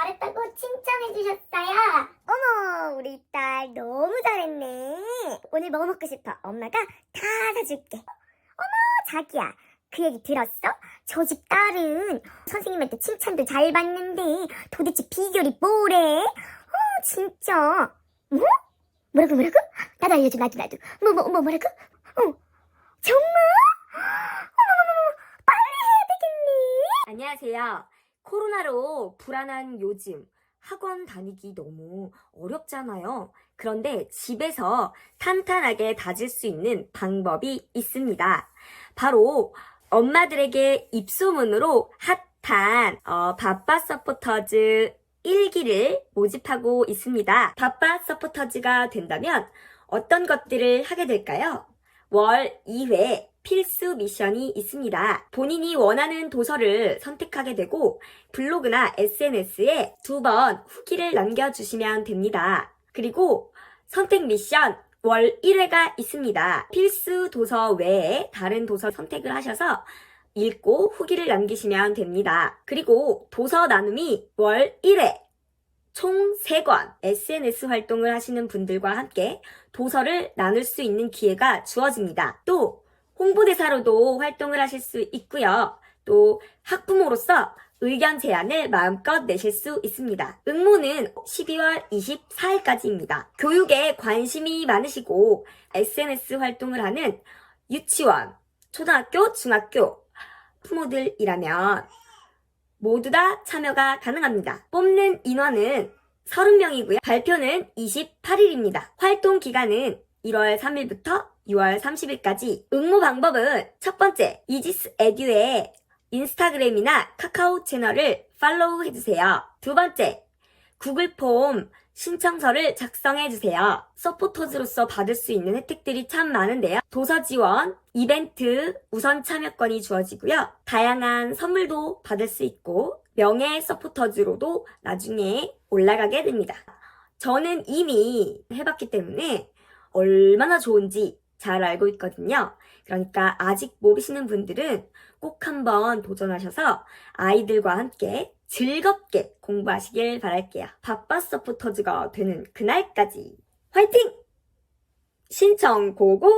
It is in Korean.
잘했다고 칭찬해 주셨어요. 어머, 우리 딸 너무 잘했네. 오늘 뭐 먹고 싶어? 엄마가 다 사줄게. 어머, 자기야. 그 얘기 들었어? 저 집 딸은 선생님한테 칭찬도 잘 받는데 도대체 비결이 뭐래? 어, 진짜. 뭐? 뭐라고 뭐라고? 나도 알려줘, 나도 나도. 뭐, 뭐, 뭐, 뭐라고? 어, 정말? 어머머머, 빨리 해야 되겠네. 안녕하세요. 코로나로 불안한 요즘 학원 다니기 너무 어렵잖아요. 그런데 집에서 탄탄하게 다질 수 있는 방법이 있습니다. 바로 엄마들에게 입소문으로 핫한 어, 바빠 서포터즈 1기를 모집하고 있습니다. 바빠 서포터즈가 된다면 어떤 것들을 하게 될까요? 월 2회 필수 미션이 있습니다. 본인이 원하는 도서를 선택하게 되고 블로그나 SNS에 두 번 후기를 남겨주시면 됩니다. 그리고 선택 미션 월 1회가 있습니다. 필수 도서 외에 다른 도서 선택을 하셔서 읽고 후기를 남기시면 됩니다. 그리고 도서 나눔이 월 1회 총 3권 SNS 활동을 하시는 분들과 함께 도서를 나눌 수 있는 기회가 주어집니다. 또 홍보대사로도 활동을 하실 수 있고요. 또 학부모로서 의견 제안을 마음껏 내실 수 있습니다. 응모는 12월 24일까지입니다. 교육에 관심이 많으시고 SNS 활동을 하는 유치원, 초등학교, 중학교 부모들이라면 모두 다 참여가 가능합니다. 뽑는 인원은 30명이고요. 발표는 28일입니다. 활동 기간은 1월 3일부터 6월 30일까지. 응모 방법은 첫 번째, 이지스 에듀의 인스타그램이나 카카오 채널을 팔로우 해주세요. 두 번째, 구글 폼 신청서를 작성해 주세요. 서포터즈로서 받을 수 있는 혜택들이 참 많은데요. 도서 지원, 이벤트, 우선 참여권이 주어지고요. 다양한 선물도 받을 수 있고 명예 서포터즈로도 나중에 올라가게 됩니다. 저는 이미 해봤기 때문에 얼마나 좋은지 잘 알고 있거든요. 그러니까 아직 모르시는 분들은 꼭 한번 도전하셔서 아이들과 함께 즐겁게 공부하시길 바랄게요. 바빠 서포터즈가 되는 그날까지 화이팅! 신청 고고!